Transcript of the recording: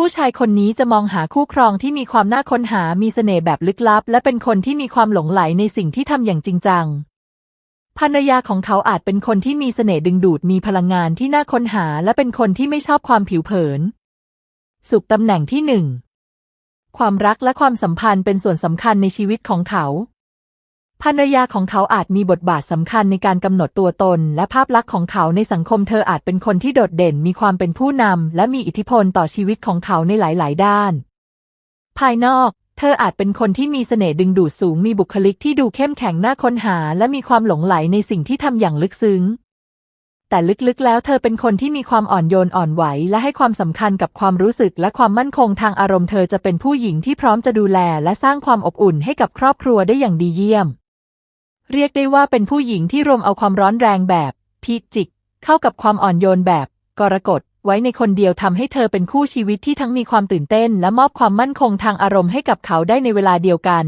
ผู้ชายคนนี้จะมองหาคู่ครองที่มีความน่าค้นหามีเสน่ห์แบบลึกลับ และเป็นคนที่มีความหลงไหลในสิ่งที่ทำอย่างจริงจังภรรยาของเขาอาจเป็นคนที่มีเสน่ห์ดึงดูดมีพลังงานที่น่าค้นหาและเป็นคนที่ไม่ชอบความผิวเผิน สุขตำแหน่งที่หนึ่งความรักและความสัมพันธ์เป็นส่วนสำคัญในชีวิตของเขา ภรรยาของเขาอาจมีบทบาทสำคัญในการกำหนดตัวตน และภาพลักษณ์ของเขาในสังคมเธออาจเป็นคนที่โดดเด่นมีความเป็นผู้นำและมีอิทธิพลต่อชีวิตของเขาในหลาย ๆ ด้าน ภายนอก เธออาจเป็นคนที่มีเสน่ห์ดึงดูดสูงมีบุคลิกที่ดูเข้มแข็งน่าค้นหา และมีความหลงไหลในสิ่งที่ทำอย่างลึกซึ้ง แต่ลึก ๆ แล้วเธอเป็นคนที่มีความอ่อนโยนอ่อนไหว และให้ความสำคัญกับความรู้สึกและความมั่นคงทางอารมณ์เธอจะเป็นผู้หญิงที่พร้อมจะดูแล และสร้างความอบอุ่นให้กับครอบครัวได้อย่างดีเยี่ยม เรียกได้ว่าเป็นผู้หญิงที่รวมเอาความร้อนแรงแบบพีจิก เข้ากับความอ่อนโยนแบบ กรกฎไว้ในคนเดียวทำให้เธอเป็นคู่ชีวิตที่ทั้งมีความตื่นเต้น และมอบความมั่นคงทางอารมณ์ให้กับเขาได้ในเวลาเดียวกัน